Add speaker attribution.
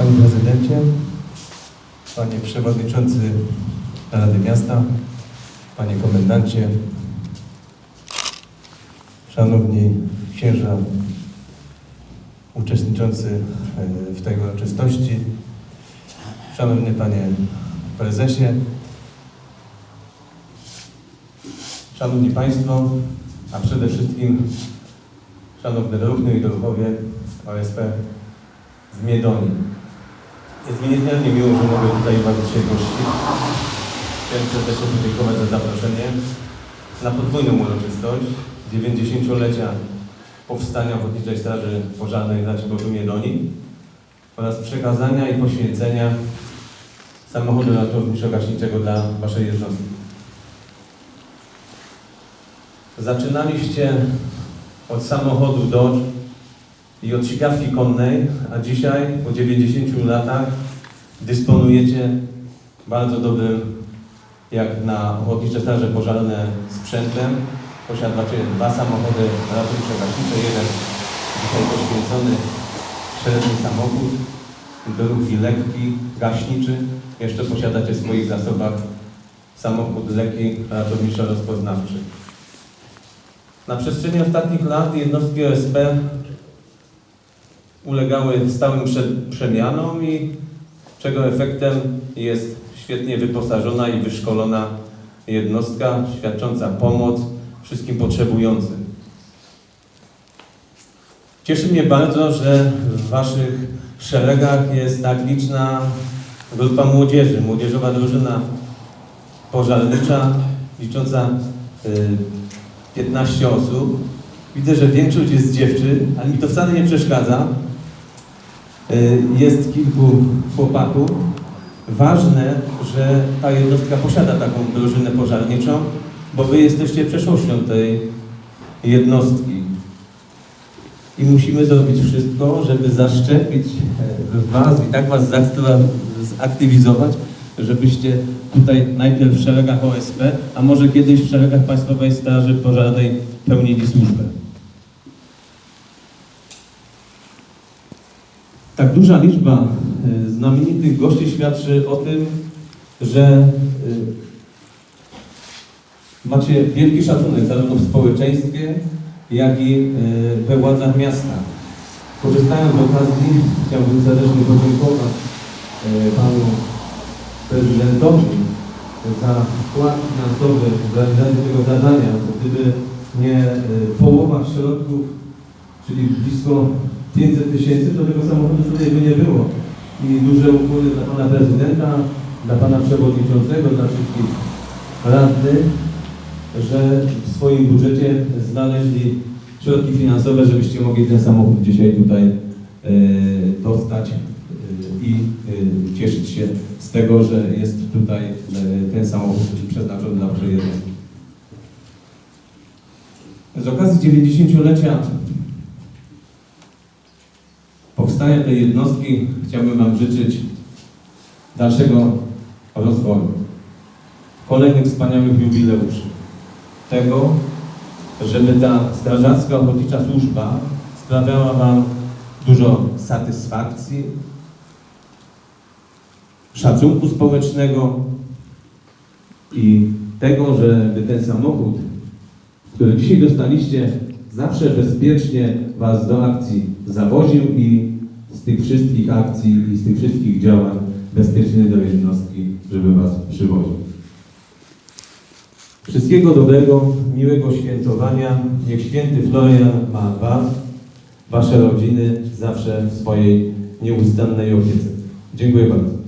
Speaker 1: Panie Prezydencie, Panie Przewodniczący Rady Miasta, Panie Komendancie, Szanowni Księża uczestniczący e, w tej uroczystości, Szanowny Panie Prezesie, Szanowni Państwo, a przede wszystkim Szanowne Druhny i Druhowie OSP w Miedonii. Jest mi niezmiernie miło, że mogę tutaj Was dzisiaj gościć. Chciałem serdecznie podziękować za zaproszenie na podwójną uroczystość 90-lecia powstania Ochotniczej Straży Pożarnej na Cieborzu Miedonii oraz przekazania i poświęcenia samochodu ratowniczo-gaśniczego dla Waszej jednostki. Zaczynaliście od samochodu Dodge i od sikawki konnej, a dzisiaj po 90 latach dysponujecie bardzo dobrym, jak na Ochotnicze Straże Pożarne, sprzętem. Posiadacie dwa samochody ratowniczo-gaśnicze, jeden dzisiaj poświęcony, średni samochód, drugi lekki, gaśniczy. Jeszcze posiadacie w swoich zasobach samochód lekki, ratowniczo-rozpoznawczy. Na przestrzeni ostatnich lat jednostki OSP ulegały stałym prze- przemianom i czego efektem jest świetnie wyposażona i wyszkolona jednostka świadcząca pomoc wszystkim potrzebującym. Cieszy mnie bardzo, że w Waszych szeregach jest tak liczna grupa młodzieży, młodzieżowa drużyna pożarnicza licząca y, 15 osób. Widzę, że większość jest dziewczyn, ale mi to wcale nie przeszkadza. Y, Jest kilku chłopaków. Ważne, że ta jednostka posiada taką drużynę pożarniczą, bo wy jesteście przeszłością tej jednostki. I musimy zrobić wszystko, żeby zaszczepić e, was i tak was zaktywizować, żebyście tutaj najpierw w szeregach OSP, a może kiedyś w szeregach Państwowej Straży Pożarnej pełnili służbę. Tak duża liczba y, znamienitych gości świadczy o tym, że y, macie wielki szacunek zarówno w społeczeństwie, jak i y, we władzach miasta. Korzystając z okazji, chciałbym serdecznie podziękować panu prezydentowi za wkład finansowy w realizację tego zadania. Gdyby nie połowa środków, czyli blisko 500 tysięcy, to tego samochodu tutaj by nie było. I duże ukłony dla pana prezydenta, dla pana przewodniczącego, dla wszystkich radnych, że w swoim budżecie znaleźli środki finansowe, żebyście mogli ten samochód dzisiaj tutaj e, dostać e, i e, cieszyć się z tego, że jest tutaj ten samochód przeznaczony dla jednostki. Z okazji 90-lecia powstania tej jednostki. Chciałbym Wam życzyć dalszego rozwoju, kolejnych wspaniałych jubileuszy, tego, żeby ta strażacka ochotnicza służba sprawiała Wam dużo satysfakcji, szacunku społecznego i tego, żeby ten samochód, który dzisiaj dostaliście, zawsze bezpiecznie Was do akcji zawoził i z tych wszystkich akcji i z tych wszystkich działań bezpiecznie do jednostki, żeby Was przywoził. Wszystkiego dobrego, miłego świętowania. Niech święty Florian ma Was, Wasze rodziny zawsze w swojej nieustannej opiece. Dziękuję bardzo.